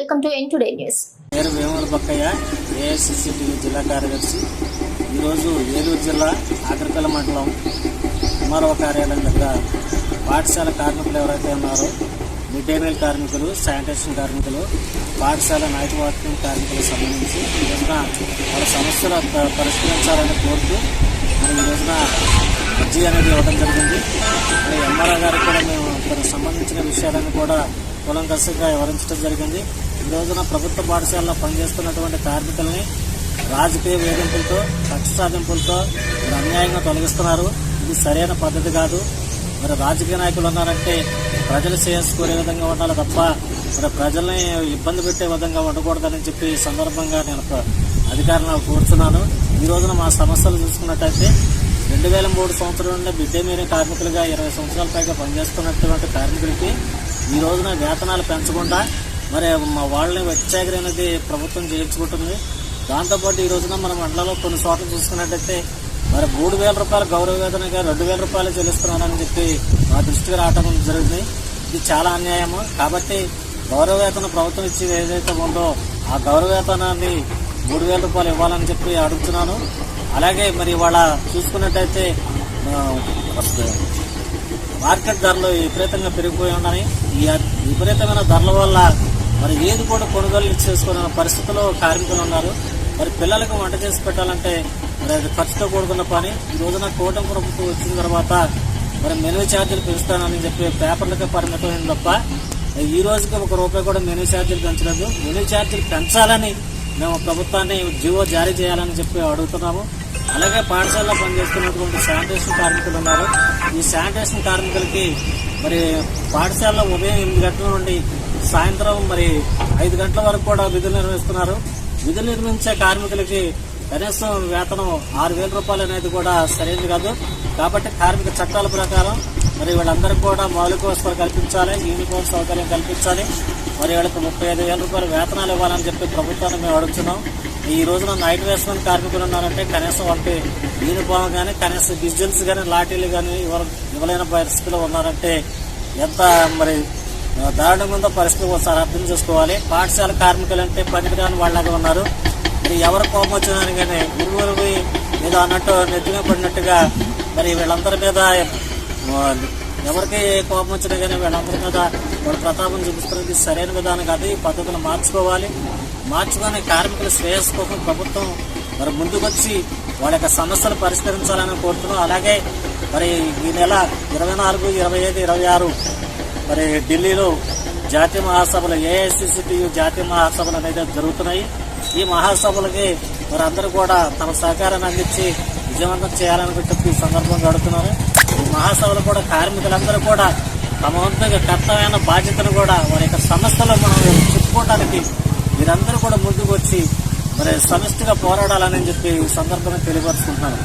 ఎన్ today news. పేరు వేముల బక్కయ్య ఏఐసిసిటి జిల్లా కార్యదర్శి. ఈరోజు ఏలూరు జిల్లా ఆగ్రకల మండలం ఎంఆర్ఓ కార్యాలయం దగ్గర పాఠశాల కార్మికులు ఎవరైతే ఉన్నారో మిడ్ డే మీల్ కార్మికులు శానిటేషన్ కార్మికులు పాఠశాల నైట్ వాకింగ్ కార్మికులకు సంబంధించి ఈ రోజున వాళ్ళ సమస్యలు పరిష్కరించాలని కోరుతూ మరి ఈ రోజున అర్జీ అనేది ఇవ్వడం జరిగింది. మరి ఎంఆర్ఆర్ గారికి కూడా మేము సంబంధించిన విషయాలను కూడా కులంకసగా వివరించడం జరిగింది. ఈ రోజున ప్రభుత్వ పాఠశాలలో పనిచేస్తున్నటువంటి కార్మికుల్ని రాజకీయ వేధింపులతో కక్ష సాధింపులతో మరి అన్యాయంగా తొలగిస్తున్నారు. ఇది సరైన పద్ధతి కాదు. మరి రాజకీయ నాయకులు ఉన్నారంటే ప్రజలు చేసుకునే విధంగా ఉండాలి తప్ప మరి ప్రజల్ని ఇబ్బంది పెట్టే విధంగా ఉండకూడదని చెప్పి సందర్భంగా నేను అధికారులను కోరుతున్నాను ఈ రోజున మా సమస్యలు చూసుకున్నట్టయితే రెండు వేల మూడు సంవత్సరం నుండి మిడ్ మీరే కార్మికులుగా ఇరవై సంవత్సరాల పైగా పనిచేస్తున్నటువంటి కార్మికులకి ఈ రోజున వేతనాలు పెంచకుండా మరి మా వాళ్ళని వెచ్చాగిరి అనేది ప్రభుత్వం చేయించుకుంటుంది. దాంతోపాటు ఈ రోజున మన మండలంలో కొన్ని చోట్ల చూసుకున్నట్టయితే మరి మూడు వేల రూపాయల గౌరవ వేతనగా రెండు వేల రూపాయలు చెల్లిస్తున్నారని చెప్పి మా దృష్టికి రావడం జరిగింది. ఇది చాలా అన్యాయము. కాబట్టి గౌరవ వేతన ప్రభుత్వం ఇచ్చేది ఏదైతే ఉందో ఆ గౌరవ వేతనాన్ని మూడు వేల రూపాయలు ఇవ్వాలని చెప్పి అడుగుతున్నాను. అలాగే మరి ఇవాళ చూసుకున్నట్టయితే మార్కెట్ ధరలు విపరీతంగా పెరిగిపోయి ఉన్నాయి. ఈ విపరీతమైన ధరల వల్ల మరి ఏది కూడా కొనుగోలు చేసుకునే పరిస్థితిలో కార్మికులు ఉన్నారు. మరి పిల్లలకు వంట చేసి పెట్టాలంటే మరి అది ఖర్చుతో కూడుకున్న పని. ఈ రోజున కూటమి ప్రభుత్వం వచ్చిన తర్వాత మరి మెనూ ఛార్జీలు పెంచుతానని చెప్పి పేపర్లకే పరిమితమైంది తప్ప ఈ రోజుకి ఒక రూపాయి కూడా మెనూ ఛార్జీలు పెంచలేదు. మెనూ ఛార్జీలు పెంచాలని మేము ప్రభుత్వాన్ని జీవో జారీ చేయాలని చెప్పి అడుగుతున్నాము. అలాగే పాఠశాలలో పనిచేస్తున్నటువంటి శానిటేషన్ కార్మికులు ఉన్నారు. ఈ శానిటేషన్ కార్మికులకి మరి పాఠశాలలో ఉదయం ఎనిమిది గంటల నుండి సాయంత్రం మరి ఐదు గంటల వరకు కూడా విధులు నిర్వహిస్తున్నారు. విధులు నిర్వహించే కార్మికులకి కనీసం వేతనం ఆరు వేల రూపాయలు అనేది కూడా సరైనది కాదు. కాబట్టి కార్మిక చట్టాల ప్రకారం మరి వీళ్ళందరికీ కూడా మౌలిక వసతులు కల్పించాలి యూనిఫామ్ సౌకర్యం కల్పించాలి. మరి వీళ్ళకి ముప్పై ఐదు వేల రూపాయల వేతనాలు ఇవ్వాలని చెప్పి ప్రభుత్వాన్ని మేము అడుగుతున్నాం. ఈ రోజున నైట్ వేసుకుని కార్మికులు ఉన్నారంటే కనీసం వాళ్ళకి యూనిఫామ్ కానీ కనీసం విజిల్స్ కానీ లాఠీలు కానీ ఇవ్వ ఇవ్వలేని పరిస్థితిలో ఉన్నారంటే ఎంత మరి దారుణంగా ఉందో పరిస్థితి ఒకసారి అర్థం చేసుకోవాలి. పాఠశాల కార్మికులు అంటే పనికిరాని వాళ్ళగా ఉన్నారు. మరి ఎవరు కోపం వచ్చినా కానీ ఉరువురు ఏదో అన్నట్టు నెత్తిగా పడినట్టుగా మరి వీళ్ళందరి మీద ఎవరికి కోపం వచ్చినా కానీ వీళ్ళందరి మీద వాళ్ళ ప్రతాపం చూపిస్తున్నది సరైన విధానం కాదు. ఈ పద్ధతులు మార్చుకోవాలి. మార్చుకొని కార్మికుల శ్రేయస్సు కోసం ప్రభుత్వం మరి ముందుకొచ్చి వాళ్ళ యొక్క సమస్యలు పరిష్కరించాలని కోరుతున్నాం. అలాగే మరి ఈ నెల ఇరవై నాలుగు ఇరవై ఐదు ఇరవై ఆరు మరి ఢిల్లీలో జాతీయ మహాసభలు ఏఐసిసిటియు జాతీయ మహాసభలు అనేది జరుగుతున్నాయి. ఈ మహాసభలకి మరి అందరూ కూడా తమ సహకారాన్ని అందించి విజయవంతం చేయాలని చెప్పి ఈ సందర్భంగా అడుగుతున్నారు. ఈ మహాసభలు కూడా కార్మికులందరూ కూడా తమ వంతుగా కర్తవ్యమైన బాధ్యతను కూడా వారి యొక్క సమస్యలు మనం చెప్పుకోవడానికి మీరందరూ కూడా ముందుకు వచ్చి మరి సమిష్టిగా పోరాడాలని చెప్పి ఈ సందర్భంగా తెలియపరుచుకుంటున్నాను.